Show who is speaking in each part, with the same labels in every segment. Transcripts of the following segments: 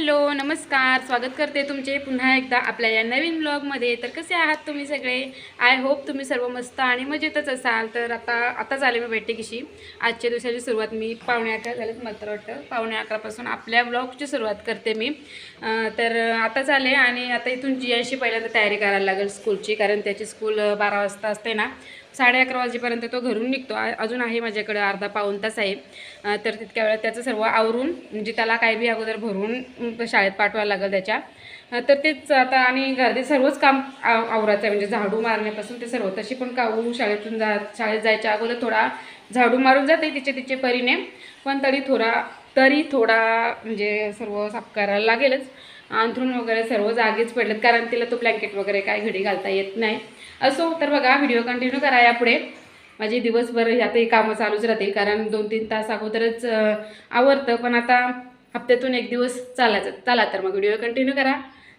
Speaker 1: Hello नमस्कार. स्वागत करते तुमचे पुन्हा एकदा आपल्या या नवीन ब्लॉगमध्ये. तर कसे आहात तुम्ही सगळे? आय होप तुम्ही सर्व मस्त आणि मजेतच असाल. तर आता आता झाले मी बैठकीशी. आजच्या दिवसाची सुरुवात मी पावणे अकरा झालेत मला तर वाटतं. पावणे अकरापासून आपल्या ब्लॉगची सुरुवात करते मी. तर आता झाले आणि आता इथून जियाशी पहिल्यांदा तयारी करायला लागेल स्कूलची. कारण त्याची स्कूल बारा वाजता असते ना. साडे अकरा वाजेपर्यंत तो घरून निघतो. अजून आहे माझ्याकडे अर्धा पाऊण तास आहे. तर तितक्या वेळात त्याचं सर्व आवरून म्हणजे त्याला काही बी अगोदर भरून शाळेत पाठवायला लागेल त्याच्या. तर तेच आता आणि घरातील सर्वच काम आव आवरायचं आहे. म्हणजे झाडू मारण्यापासून ते सर्व तशी पण काऊ शाळेतून जा शाळेत जायच्या अगोदर थोडा झाडू मारून जाते तिचे तिचे परीने. पण तरी थोडा तरी थोडा म्हणजे सर्व साफ करायला लागेलच. अंथरून वगैरे सर्व जागीच पडलेत कारण तिला तो ब्लँकेट वगैरे काय घडी घालता येत नाही. असो तर बघा व्हिडिओ कंटिन्यू करा यापुढे. माझे दिवसभर ह्यातही कामं चालूच राहतील कारण दोन तीन तास अगोदरच आवडतं आवरतं. पण आता हप्त्यातून एक दिवस चालायचं चला तर मग व्हिडिओ कंटिन्यू करा.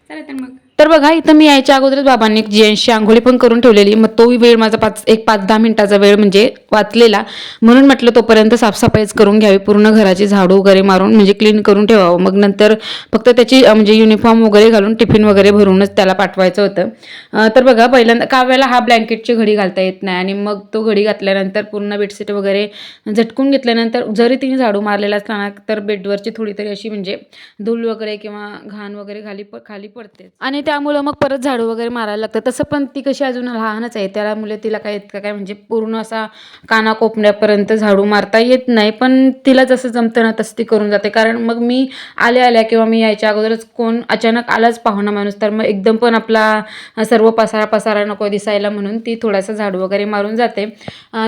Speaker 1: चला तर मग. तर बघा इथं मी यायच्या अगोदरच बाबांनी जीएनशी आंघोळी पण करून ठेवलेली मग तोही वेळ माझा पाच एक पाच दहा मिनिटाचा वेळ म्हणजे वाचलेला. म्हणून म्हटलं तोपर्यंत साफसफाईच करून घ्यावी पूर्ण घराची झाडू वगैरे मारून म्हणजे क्लीन करून ठेवावं. मग नंतर फक्त त्याची म्हणजे युनिफॉर्म वगैरे घालून टिफिन वगैरे भरूनच त्याला पाठवायचं होतं. तर बघा पहिल्यांदा काव्याला हा ब्लँकेटची घडी घालता येत नाही आणि मग तो घडी घातल्यानंतर पूर्ण बेडशीट वगैरे झटकून घेतल्यानंतर जरी तिने झाडू मारलेला असला ना तर बेडवरची थोडी तरी अशी म्हणजे धूल वगैरे किंवा घाण वगैरे खाली प खाली पडते आणि त्यामुळं मग परत झाडू वगैरे मारायला लागतं तसं पण ती कशी अजून लहानच आहे. त्यामुळे तिला काय इतकं काय म्हणजे पूर्ण असा काना कोपण्यापर्यंत झाडू मारता येत नाही. पण तिला जसं जमतं ना तसं ती करून जाते. कारण मग मी आल्या आल्या किंवा मी यायच्या अगोदरच कोण अचानक आलाच पाहुणा माणूस. तर मग एकदम पण आपला सर्व पसारा पसारा नको दिसायला म्हणून ती थोडासा झाडू वगैरे मारून जाते.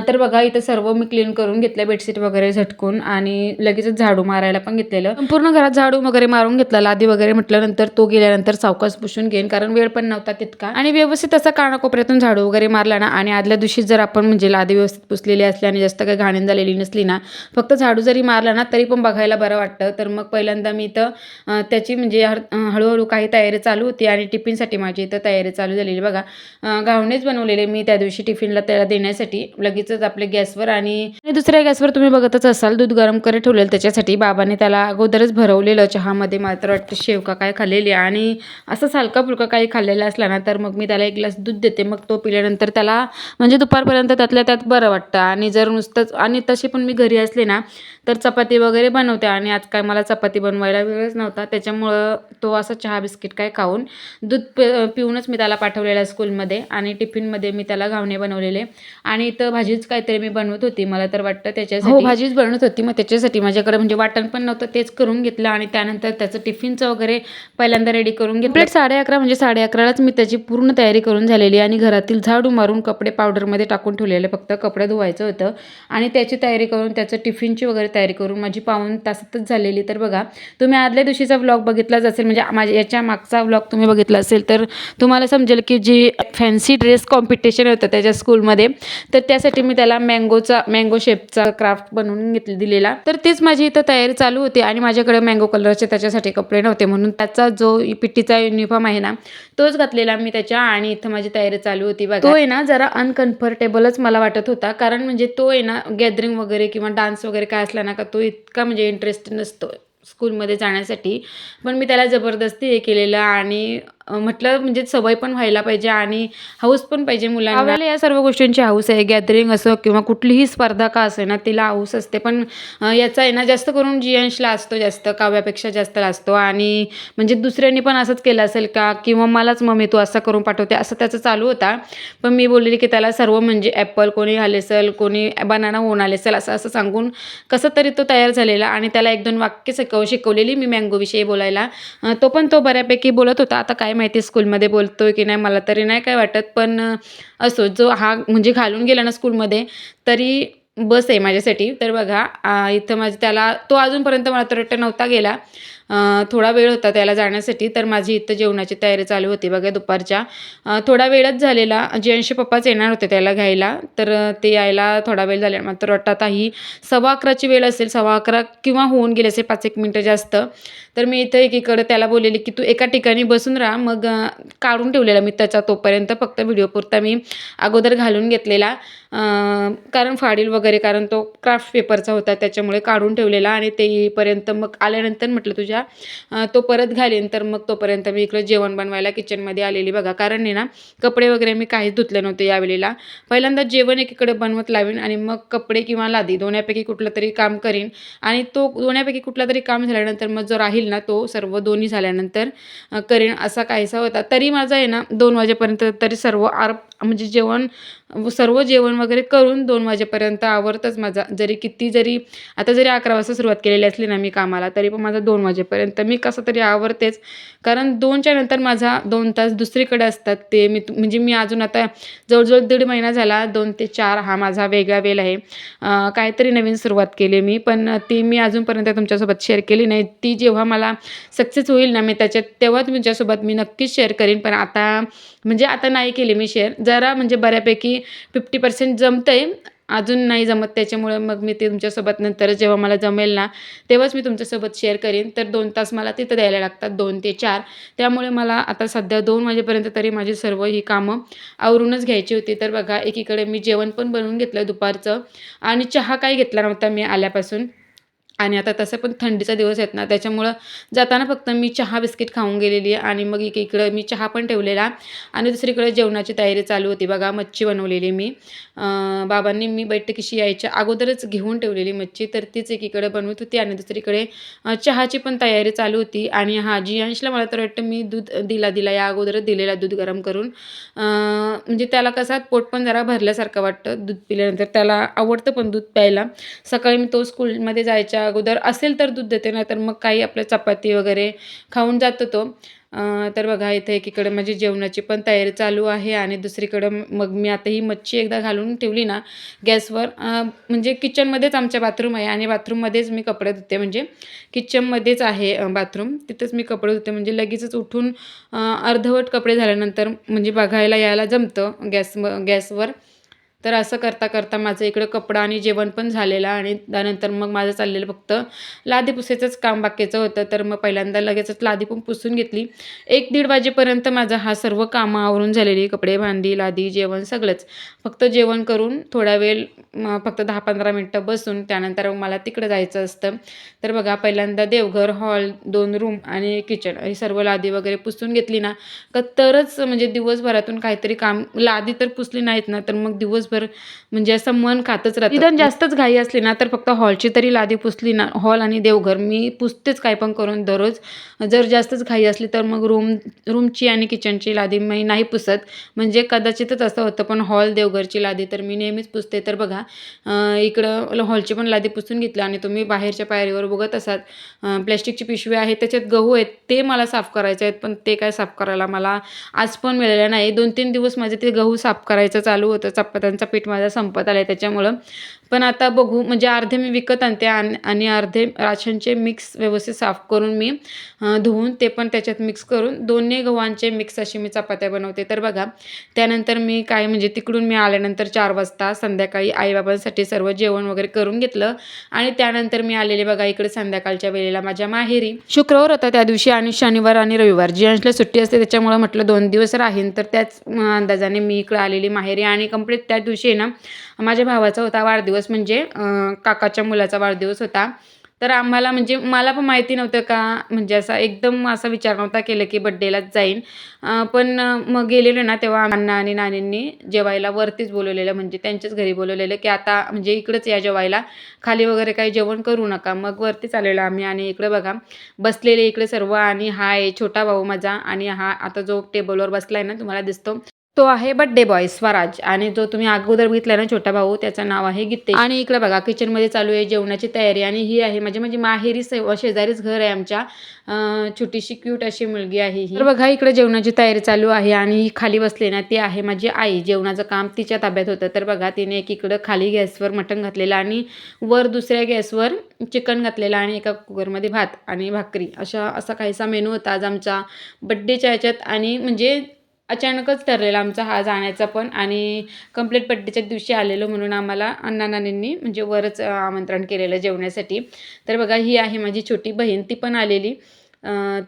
Speaker 1: तर बघा इथं सर्व मी क्लीन करून घेतलं बेडशीट वगैरे झटकून आणि लगेचच झाडू मारायला पण घेतलेलं. पूर्ण घरात झाडू वगैरे मारून घेतला. लादी वगैरे म्हटल्यानंतर तो गेल्यानंतर सावकाश पुसून घेईन कारण वेळ पण नव्हता तितका. आणि व्यवस्थित असा कानाकोपऱ्यातून झाडू वगैरे मारला ना आणि आदल्या दिवशी जर आपण म्हणजे लादी व्यवस्थित पुसलेली असली आणि जास्त काही घाणीन झालेली नसली ना फक्त झाडू जरी मारला ना तरी पण बघायला बरं वाटतं. तर मग पहिल्यांदा मी इथं त्याची म्हणजे हळूहळू काही तयारी चालू होती आणि टिफिनसाठी माझी इथं तयारी चालू झालेली. बघा अं, घावणेच बनवलेले मी त्या दिवशी टिफिनला त्याला देण्यासाठी लगेचच आपल्या गॅसवर आणि दुसऱ्या गॅसवर तुम्ही बघतच असाल दूध गरम करत ठेवलेलं त्याच्यासाठी बाबाने त्याला अगोदरच भरवलेलं चहामध्ये मात्र वाटतं शेवका काय खाल्लेली आणि असंच हलका फुलका काही खाल्लेला असला ना तर मग मी त्याला एक ग्लास दूध देते. मग तो पिल्यानंतर त्याला म्हणजे दुपारपर्यंत त्यातल्या त्यात बरं वाटतं. आणि जर नुसतंच आणि तशी पण मी घरी असले ना तर चपाती वगैरे बनवते आणि आज काय मला चपाती बनवायला वेळच नव्हता. त्याच्यामुळं तो असं चहा बिस्किट काय खाऊन दूध पि पिऊनच मी त्याला पाठवलेला स्कूलमध्ये आणि टिफिनमध्ये मी त्याला घावणे बनवलेले. आणि इथं भाजीच काहीतरी मी बनवत होती. मला तर वाटतं त्याच्यासाठी हो भाजीच बनवत होती. मग त्याच्यासाठी माझ्याकडे म्हणजे वाटण पण नव्हतं. तेच करून घेतलं आणि त्यानंतर त्याचं टिफिनचं वगैरे पहिल्यांदा रेडी करून घेतलं. प्लेट साडे अकरा म्हणजे साडे अकरालाच मी त्याची पूर्ण तयारी करून झालेली आणि घरातील झाडू मारून कपडे पावडरमध्ये टाकून ठेवलेले. फक्त कपडे धुवायचं होतं आणि त्याची तयारी करून त्याचं टिफिनची वगैरे तयारी करून माझी पाऊन तासातच झालेली. तर बघा तुम्ही आदल्या दिवशीचा व्लॉग बघितलाच असेल म्हणजे माझ्या याच्या मागचा व्लॉग तुम्ही बघितला असेल तर तुम्हाला समजेल की जी फॅन्सी ड्रेस कॉम्पिटिशन होतं त्याच्या स्कूलमध्ये तर त्यासाठी मी त्याला मँगोचा मँगो शेपचा क्राफ्ट बनवून घेतले दिलेला. तर तीच माझी इथं तयारी चालू होती आणि माझ्याकडे मँगो कलरचे त्याच्यासाठी कपडे नव्हते. म्हणून त्याचा जो पिट्टीचा युनिफॉर्म आहे ना तोच घातलेला मी त्याच्या आणि इथं माझी तयारी चालू होती बघा. तो आहे ना जरा अनकम्फर्टेबलच मला वाटत होता. कारण म्हणजे तो आहे ना गॅदरिंग वगैरे किंवा डान्स वगैरे काय असला असताना का तो इतका म्हणजे इंटरेस्ट नसतो स्कूलमध्ये जाण्यासाठी. पण मी त्याला जबरदस्ती हे केलेलं आणि म्हटलं म्हणजे सवय पण व्हायला पाहिजे आणि हाऊस पण पाहिजे मुलांना. या सर्व गोष्टींची हाऊस आहे गॅदरिंग असो किंवा कुठलीही स्पर्धा का असे ना तिला हाऊस असते. पण याचा आहे ना जास्त करून जियांशला असतो जास्त काव्यापेक्षा जास्त असतो. आणि म्हणजे दुसऱ्यांनी पण असंच केलं असेल का? किंवा मलाच मम्मी तू असं करून पाठवते असं त्याचं चालू होता. पण मी बोललेली की त्याला सर्व म्हणजे ॲपल कोणी आले कोणी बनाना होऊन आले असेल असं असं सांगून कसं तरी तो तयार झालेला आणि त्याला एक दोन वाक्य शिकव शिकवलेली मी मँगोविषयी बोलायला. तो पण तो बऱ्यापैकी बोलत होता. आता काय माहिती स्कूलमध्ये बोलतोय की नाही मला तरी नाही काय वाटत. पण असो जो हा म्हणजे घालून गेला ना स्कूलमध्ये तरी बस आहे माझ्यासाठी. तर बघा इथं माझं त्याला तो अजूनपर्यंत मला तर वाटतं नव्हता गेला. थोडा वेळ होता त्याला जाण्यासाठी तर माझी इथं जेवणाची तयारी चालू होती बघा दुपारच्या. थोडा वेळच झालेला. जयंशी पप्पाच येणार होते त्याला घ्यायला तर ते यायला थोडा वेळ झाला मात्र वाटतं आता ही सव्वा अकराची वेळ असेल सव्वा अकरा किंवा होऊन गेले असेल पाच एक मिनटं जास्त तर मी इथं एकीकडे त्याला बोललेली की तू एका ठिकाणी बसून राहा मग काढून ठेवलेला मी त्याचा तोपर्यंत फक्त व्हिडिओ पुरता मी अगोदर घालून घेतलेला. कारण फाडील वगैरे वगैरे कारण तो क्राफ्ट पेपरचा होता त्याच्यामुळे काढून ठेवलेला आणि ते येईपर्यंत मग आल्यानंतर म्हटलं तुझ्या अं, तो परत घालेन तर मग तोपर्यंत मी इकडे जेवण बनवायला किचनमध्ये आलेली बघा. कारण आहे ना कपडे वगैरे मी काहीच धुतले नव्हते यावेळेला. पहिल्यांदा जेवण एकीकडे बनवत लावीन आणि मग कपडे किंवा लादी दोन्हीपैकी कुठलं तरी काम करीन. आणि तो दोन्हीपैकी कुठला तरी काम झाल्यानंतर मग जो राहील ना तो सर्व दोन्ही झाल्यानंतर करीन असा काहीसा होता. तरी माझा आहे ना दोन वाजेपर्यंत तरी सर्व आर म्हणजे जेवण सर्व जेवण वगैरे करून दोन वाजेपर्यंत आवरतच माझा. जरी किती जरी आता जरी अकरा वाजता सुरुवात केलेली असली ना मी कामाला तरी पण माझा दोन वाजेपर्यंत. मी कसं तरी आवरतेच. कारण दोनच्या नंतर माझा दोन तास दुसरीकडे असतात. ते मी तु- म्हणजे मी अजून आता जवळजवळ दीड महिना झाला दोन ते चार हा माझा वेगळा वेल आहे. काहीतरी नवीन सुरुवात केली मी पण ती मी अजूनपर्यंत तुमच्यासोबत शेअर केली नाही. ती जेव्हा मला सक्सेस होईल ना मी त्याच्यात तेव्हा तुमच्यासोबत मी नक्कीच शेअर करीन. पण आता म्हणजे आता नाही केली मी शेअर. जर म्हणजे बऱ्यापैकी फिफ्टी पर्सेंट जमतं आहे अजून नाही जमत त्याच्यामुळे मग मी ते तुमच्यासोबत नंतर जेव्हा मला जमेल ना तेव्हाच मी तुमच्यासोबत शेअर करेन. तर दोन तास मला तिथं द्यायला लागतात दोन ते चार. त्यामुळे मला आता सध्या दोन वाजेपर्यंत तरी माझी सर्व ही कामं आवरूनच घ्यायची होती. तर बघा एकीकडे मी जेवण पण बनवून घेतलं दुपारचं. आणि चहा काही घेतला नव्हता मी आल्यापासून. आणि आता तसं पण थंडीचा दिवस आहेत ना त्याच्यामुळं जाताना फक्त मी चहा बिस्किट खाऊन गेलेली आहे आणि मग एक इकडं मी चहा पण ठेवलेला आणि दुसरीकडे जेवणाची तयारी चालू होती. बघा मच्छी बनवलेली मी. बाबांनी मी बैठकीशी यायच्या अगोदरच घेऊन ठेवलेली मच्छी तर तीच एकीकडे बनवत होती आणि दुसरीकडे चहाची पण तयारी चालू होती. आणि हा जी अंशला मला तर वाटतं मी दूध दिला दिला या अगोदरच दिलेला दूध गरम करून. म्हणजे त्याला कसा पोट पण जरा भरल्यासारखं वाटतं दूध पिल्यानंतर. त्याला आवडतं पण दूध प्यायला. सकाळी मी तो स्कूलमध्ये जायच्या अगोदर असेल तर दूध देते नाही तर मग काही आपलं चपाती वगैरे खाऊन जातो तो. तर बघा इथे एकीकडे माझी जेवणाची पण तयारी चालू आहे आणि दुसरीकडं मग मी आता ही मच्छी एकदा घालून ठेवली ना गॅसवर. म्हणजे किचनमध्येच आमच्या बाथरूम आहे आणि बाथरूममध्येच मी कपडे धुते. म्हणजे किचनमध्येच आहे बाथरूम. तिथंच मी कपडे धुते. म्हणजे लगेचच उठून अर्धवट कपडे झाल्यानंतर म्हणजे बघायला यायला जमतं गॅस गॅसवर. तर असं करता करता माझं इकडं कपडा आणि जेवण पण झालेलं आणि त्यानंतर मग माझं चाललेलं फक्त लादी पुसायचंच काम बाकीचं होतं. तर मग पहिल्यांदा लगेचच लादी पण पुसून घेतली. एक दीड वाजेपर्यंत माझा हा सर्व कामं आवरून झालेली. कपडे भांडी लादी जेवण सगळंच. फक्त जेवण करून थोडा वेळ फक्त दहा पंधरा मिनटं बसून त्यानंतर मला तिकडं जायचं असतं. तर बघा पहिल्यांदा देवघर हॉल दोन रूम आणि किचन ही सर्व लादी वगैरे पुसून घेतली ना का तरच म्हणजे दिवसभरातून काहीतरी काम लादी तर पुसली नाहीत ना तर मग दिवस दिवसभर म्हणजे असं मन खातच राहतं. निदान जास्तच घाई असली ना तर फक्त हॉलची तरी लादी पुसली ना हॉल आणि देवघर. मी पुसतेच काय पण करून दररोज. जर जास्तच घाई असली तर मग रूम रूमची आणि किचनची लादी मी नाही पुसत. म्हणजे कदाचितच असं होतं पण हॉल देवघरची लादी तर मी नेहमीच पुसते. तर बघा इकडं हॉलची पण लादी पुसून घेतली आणि तुम्ही बाहेरच्या पायरीवर बघत असाल प्लॅस्टिकची पिशवी आहे त्याच्यात गहू आहेत ते मला साफ करायचे आहेत पण ते काय साफ करायला मला आज पण मिळालं नाही. दोन तीन दिवस माझे ते गहू साफ करायचं चालू होतं चपात्यांचा पीठ माझा संपत आलं आहे त्याच्यामुळं. पण आता बघू म्हणजे अर्धे मी विकत आणते आणि आणि अर्धे राशनचे मिक्स व्यवस्थित साफ करून मी धुवून ते पण त्याच्यात मिक्स करून दोन्ही गव्हांचे मिक्स अशी मी चपात्या बनवते. तर बघा त्यानंतर मी काय म्हणजे तिकडून मी आल्यानंतर चार वाजता संध्याकाळी आईबाबांसाठी सर्व जेवण वगैरे करून घेतलं. आणि त्यानंतर मी आलेले बघा इकडे संध्याकाळच्या वेळेला माझ्या माहेरी. शुक्रवार होता त्या दिवशी आणि शनिवार आणि रविवार. जी सुट्टी असते त्याच्यामुळं म्हटलं दोन दिवस राहीन. तर त्याच अंदाजाने मी इकडे आलेली माहेरी आणि कंप्लीट त्या दिवशी ना माझ्या भावाचा होता वाढदिवस. म्हणजे काकाच्या मुलाचा वाढदिवस होता. तर आम्हाला म्हणजे मला पण माहिती नव्हतं का म्हणजे असा एकदम असा विचार नव्हता केलं की बड्डेलाच जाईन. पण मग गेलेलो ना तेव्हा अण्णा आणि नानींनी जेवायला वरतीच बोलवलेलं म्हणजे त्यांच्याच घरी बोलवलेलं की आता म्हणजे इकडंच या जेवायला खाली वगैरे काही जेवण करू नका. मग वरतीच आलेलो आम्ही आणि इकडे बघा बसलेले इकडे सर्व आणि हा आहे छोटा भाऊ माझा आणि हा आता जो टेबलवर बसला आहे ना तुम्हाला दिसतो. तो आहे बड्डे बॉय स्वराज. आणि जो तुम्ही अगोदर बघितला ना छोटा भाऊ त्याचं नाव आहे गीते आणि इकडे बघा किचनमध्ये चालू आहे जेवणाची तयारी. आणि ही आहे म्हणजे म्हणजे माहेरी शेजारीच घर आहे आमच्या. छोटीशी क्यूट अशी मुलगी आहे ही. तर बघा इकडे जेवणाची तयारी चालू आहे. आणि ही खाली बसले ना ती आहे माझी आई. जेवणाचं काम तिच्या ताब्यात होतं. तर बघा तिने एकीकडं खाली गॅसवर मटण घातलेलं आणि वर दुसऱ्या गॅसवर चिकन घातलेलं आणि एका कुकरमध्ये भात आणि भाकरी. अशा असा काहीसा मेनू होता आज आमचा. बड्डेच्या ह्याच्यात आणि म्हणजे अचानकच ठरलेला आमचा हा जाण्याचा पण आणि कंप्लीट पट्टीच्या दिवशी आलेलो म्हणून आम्हाला अण्णा नानींनी म्हणजे वरच आमंत्रण केलेलं जेवण्यासाठी. तर बघा ही आहे माझी छोटी बहीण ती पण आलेली.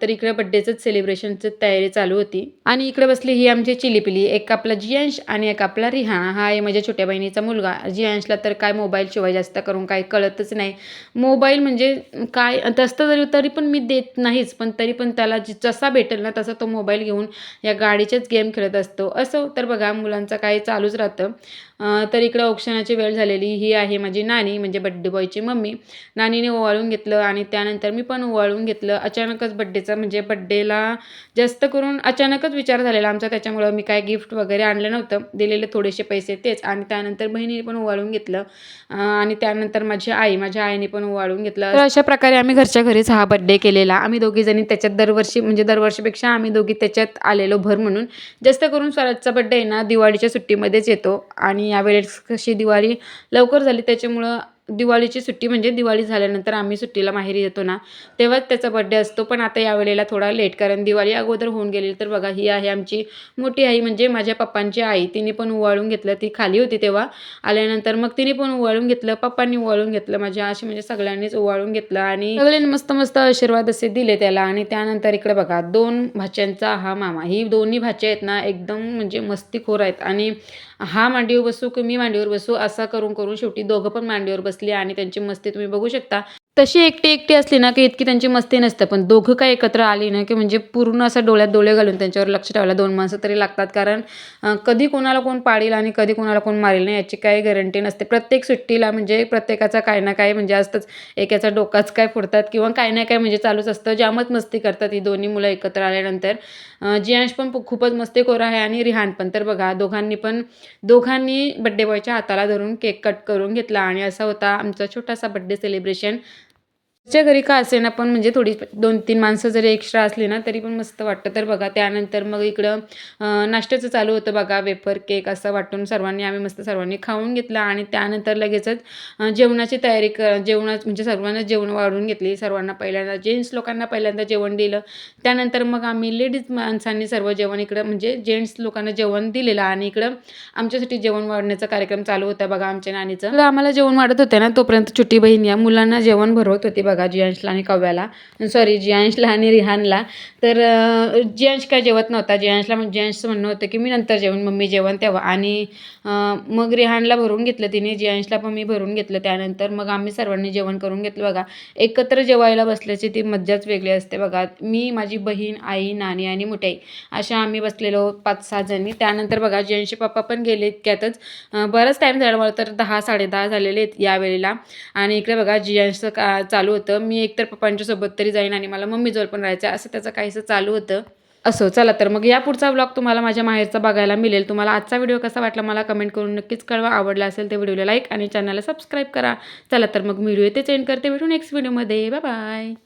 Speaker 1: तर इकडे बड्डेचंच सेलिब्रेशनचं तयारी चालू होती. आणि इकडे बसली ही आमची चिलीपिली एक आपला जियांश आणि एक आपला रिहाना. हा आहे माझ्या छोट्या बहिणीचा मुलगा. जियांशला तर काय मोबाईल शिवाय जास्त करून काय कळतच नाही. मोबाईल म्हणजे काय तसं तरी तरी पण मी देत नाहीच पण तरी पण त्याला जसा भेटेल ना तसा तो मोबाईल घेऊन या गाडीचेच गेम खेळत असतो. असं तर बघा मुलांचं काय चालूच राहतं. तर इकडं औक्षणाची वेळ झालेली ही आहे माझी नानी म्हणजे बड्डे बॉयची मम्मी. नानीने ओवाळून घेतलं आणि त्यानंतर मी पण ओवाळून घेतलं. अचानकच बड्डेचं म्हणजे बड्डेला जास्त करून अचानकच विचार झालेला आमचा त्याच्यामुळं मी काय गिफ्ट वगैरे आणलं नव्हतं. दिलेले थोडेसे पैसे तेच. आणि त्यानंतर बहिणीने पण ओवाळून घेतलं. आणि त्यानंतर माझी आई माझ्या आईने पण ओवाळून घेतलं. तर अशा प्रकारे आम्ही घरच्या घरीच हा बड्डे केलेला. आम्ही दोघीजणी त्याच्यात दरवर्षी म्हणजे दरवर्षीपेक्षा आम्ही दोघी त्याच्यात आलेलो भर म्हणून. जास्त करून स्वराजचा बड्डे आहे ना दिवाळीच्या सुट्टीमध्येच येतो. आणि यावेळेस कशी दिवाळी लवकर झाली त्याच्यामुळं दिवाळीची सुट्टी म्हणजे दिवाळी झाल्यानंतर आम्ही सुट्टीला माहेरी येतो ना तेव्हाच त्याचा बड्डे असतो. पण आता यावेळेला थोडा लेट कारण दिवाळी अगोदर होऊन गेली तर बघा ही आहे आमची मोठी आई म्हणजे माझ्या पप्पांची आई. तिने पण उवाळून घेतलं. ती खाली होती तेव्हा. आल्यानंतर मग तिने पण उवाळून घेतलं. पप्पांनी उवाळून घेतलं. माझ्या अशी म्हणजे सगळ्यांनीच उवाळून घेतलं आणि सगळ्यांनी मस्त मस्त आशीर्वाद असे दिले त्याला. आणि त्यानंतर इकडे बघा दोन भाच्यांचा हा मामा. ही दोन्ही भाच्या आहेत ना एकदम म्हणजे मस्तीखोर आहेत. आणि हा मांडीवर बसू की मी मांडीवर बसू असं करून करून शेवटी दोघं पण मांडीवर बसली आणि त्यांची मस्ती तुम्ही बघू शकता. तशी एकटी एकटी असली ना की इतकी त्यांची मस्ती नसते. पण दोघं काय एकत्र आली ना की म्हणजे पूर्ण असं डोळ्यात डोळे घालून त्यांच्यावर लक्ष ठेवायला दोन माणसं तरी लागतात. कारण कधी कोणाला कोण पाळील आणि कधी कोणाला कोण मारेल नाही याची काही गॅरंटी नसते. प्रत्येक सुट्टीला म्हणजे प्रत्येकाचा काय ना काय म्हणजे असतंच. एकाचा डोकाच काय फोडतात किंवा काय ना काय म्हणजे चालूच असतं. जामच मस्ती करतात ही दोन्ही मुलं एकत्र आल्यानंतर. जियांश पण खूपच मस्तीखोर आहे आणि रिहान पण. तर बघा दोघांनी पण दोघांनी बड्डे बॉयच्या हाताला धरून केक कट करून घेतला आणि असा होता आमचा छोटासा बड्डे सेलिब्रेशन च्या घरी का असे ना पण म्हणजे थोडी दोन तीन माणसं जरी एक्स्ट्रा असली ना तरी पण मस्त वाटतं. तर बघा त्यानंतर मग इकडं नाश्त्याचं चालू होतं बघा वेफर केक असं वाटून सर्वांनी आम्ही मस्त सर्वांनी खाऊन घेतला. आणि त्यानंतर लगेचच जेवणाची तयारी कर जेवणा म्हणजे सर्वांना जेवण वाढून घेतली. सर्वांना पहिल्यांदा जेंट्स लोकांना पहिल्यांदा जेवण दिलं. त्यानंतर मग आम्ही लेडीज माणसांनी सर्व जेवण इकडं म्हणजे जेंट्स लोकांना जेवण दिलेलं. आणि इकडं आमच्यासाठी जेवण वाढण्याचा कार्यक्रम चालू होता बघा आमच्या नानीचं. आम्हाला जेवण वाढत होते ना तोपर्यंत छोटी बहीण या मुलांना जेवण भरवत होती बघा. बघा जियांशला आणि कव्याला. सॉरी जियांशला आणि रिहानला. तर जियांश काय जेवत नव्हता. जियांशला म्हणजे जियांशचं म्हणणं होतं की मी नंतर जेवण मम्मी जेवण तेव्हा. आणि मग रिहानला भरून घेतलं तिने. जियांशला पण मी भरून घेतलं त्यानंतर. मग आम्ही सर्वांनी जेवण करून घेतलं. बघा एकत्र जेवायला बसल्याची ती मज्जाच वेगळी असते. बघा मी माझी बहीण आई नानी आणि मोठी अशा आम्ही बसलेलो पाच सहा जणी. त्यानंतर बघा जयंशी पप्पा पण गेले इतक्यातच. बराच टाईम झाला. मला तर दहा साडेदहा झालेले आहेत यावेळेला. आणि इकडे बघा जियांशचं का चालू होतं. मी एकतर पप्पांच्या सोबत तरी जाईन आणि मला मम्मीजवळ पण राहायचं असं त्याचं काहीसं चालू होतं. असो चला तर. मग या पुढचा ब्लॉग तुम्हाला माझ्या माहेरचा बघायला मिळेल. तुम्हाला आजचा व्हिडिओ कसा वाटला मला कमेंट करून नक्कीच कळवा. आवडला असेल तर व्हिडिओला लाईक आणि चॅनलला सबस्क्राईब करा. चला तर मग व्हिडिओ ते एंड करते. भेटू नेक्स्ट व्हिडिओमध्ये बाय बाय